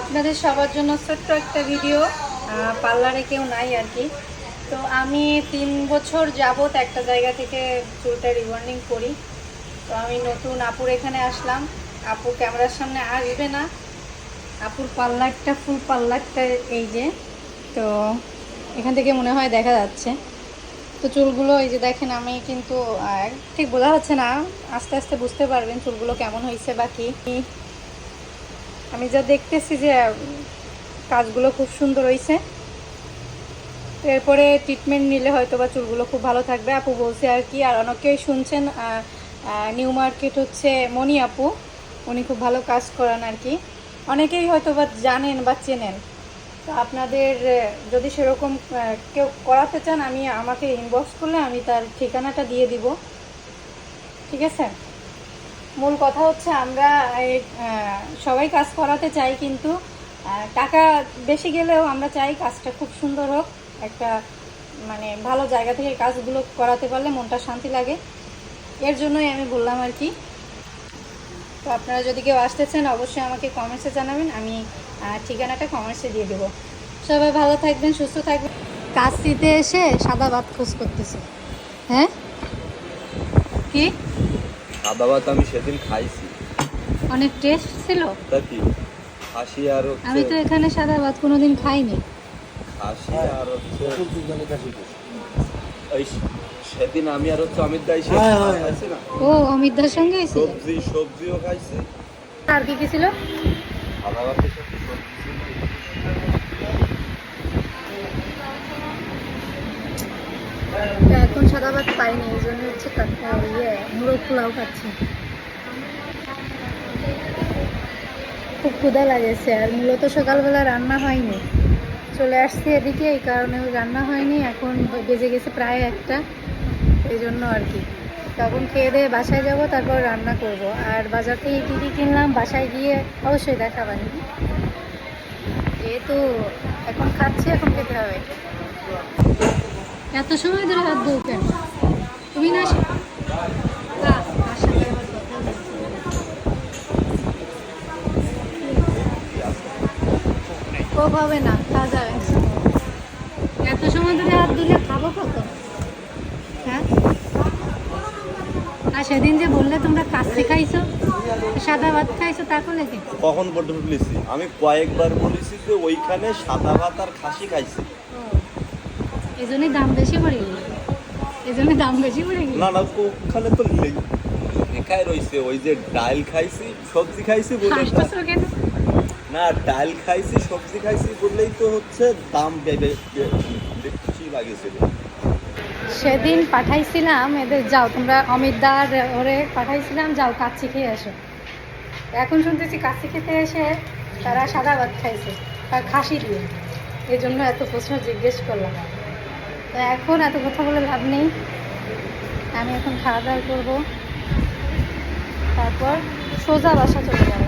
আপনাদের সবার জন্য ছোট্ট একটা ভিডিও পার্লারে কেউ নাই আর কি। তো আমি তিন বছর যাবত একটা জায়গা থেকে চুলটা রিবন্ডিং করি। তো আমি নতুন আপুর এখানে আসলাম। আপু ক্যামেরার সামনে আসবে না। আপুর পার্লারটা ফুল পার্লারটা এই যে। তো এখান থেকে মনে হয় দেখা যাচ্ছে। তো চুলগুলো এই যে দেখেন, আমি কিন্তু ঠিক বোঝা যাচ্ছে না। আস্তে আস্তে বুঝতে পারবেন চুলগুলো কেমন হয়েছে বা কি। আমি যা দেখতেছি যে, কাজগুলো খুব সুন্দর হয়েছে এরপরে ট্রিটমেন্ট নিলে হয়তো বা চুলগুলো খুব ভালো থাকবে। আপু বলছে আর কি, আর অনেকেই শুনছেন নিউ মার্কেট হচ্ছে মনি আপু। উনি খুব ভালো কাজ করান আর কি। অনেকেই হয়তো বা জানেন বা চেনেন। তো আপনাদের যদি সেরকম কেউ করাতে চান, আমি, আমাকে ইনবক্স করলে আমি তার ঠিকানাটা দিয়ে দিব। ঠিক আছে? মূল কথা হচ্ছে আমরা এই, সবাই কাজ করাতে চাই কিন্তু টাকা বেশি গেলেও আমরা চাই কাজটা খুব সুন্দর হোক একটা মানে ভালো জায়গা থেকে কাজগুলো করাতে পারলে মনটা শান্তি লাগে। এর জন্যই আমি বললাম আর কি। তো আপনারা যদি কেউ আসতে চান অবশ্যই আমাকে কমেন্টসে জানাবেন আমি ঠিকানাটা কমেন্টসে দিয়ে দেবো। সবাই ভালো থাকবেন সুস্থ থাকবেন। কাশিতে এসে সাদা ভাত খোঁজ করতেছে। হ্যাঁ? কি? সাদা ভাত আমি সেদিন খাইছি। অনেক টেস্ট ছিল? তা কি? খাসি আর হচ্ছে আমি তো এখানে সাদা ভাত কোনোদিন খাইনি। খাসি আর হচ্ছে ওই সেদিন আমি আর হচ্ছে অমিত দাই খাইছি না ও অমিতদার সঙ্গে হয়েছিল সবজি সবজিও খাইছি। আর কি কি ছিল? সাদা সবজি ছিল। এখন সাদা ভাত পাইনি এই জন্য হচ্ছে ইয়ে মুড়ো পোলাও খাচ্ছি। খুব ক্ষুধা লাগেছে, আর মূলত সকালবেলা রান্না হয়নি। চলে আসছি এদিকে, এই কারণে রান্না হয়নি, এখন বেজে গেছে প্রায় একটা, এই জন্য আর কি। তখন খেয়ে দিয়ে বাসায় যাব, তারপর রান্না করব। আর বাজার থেকে কী কী কিনলাম, বাসায় গিয়ে অবশ্যই দেখাবানি। যেহেতু এখন খাচ্ছি, এখন খেতে হবে। এত সময় ধরে হাত ধুও কেন? তুমি না। কোক হবে না খাওয়া যাবে এত সময় ধরে হাত ধুলে খাব কত? হ্যাঁ? আর সেদিন যে বললে তোমরা কাশি খাইছো সাদা ভাত খাইছো তা করলে কি? কখন পর্যন্ত বলেছি আমি কয়েকবার বলেছি যে ওইখানে সাদা ভাত আর খাসি খাইছি। এই জন্যই দাম বেশি পড়ে গেল। এই জন্য দাম বেশি পড়ে গেল। না না ওখানে তো লে- লেখাই রয়েছে ওই যে ডাল খাইছি সবজি খাইছি বলে না ডাল খাইছি সবজি খাইছি বললেই তো হচ্ছে দাম বেশি লাগেছিল সেদিন পাঠাইছিলাম এদের যাও তোমরা অমিত অমিতদার ওরে পাঠাইছিলাম যাও কাচ্চি খেয়ে আসো এখন শুনতেছি কাচ্চি খেতে এসে তারা সাদা ভাত খাইছে আর খাসি দিয়ে। এই জন্য এত প্রশ্ন জিজ্ঞেস করলাম। তো এখন এত কথা বলে লাভ নেই। আমি এখন খাওয়া দাওয়া করব। তারপর সোজা বাসা চলে যাব।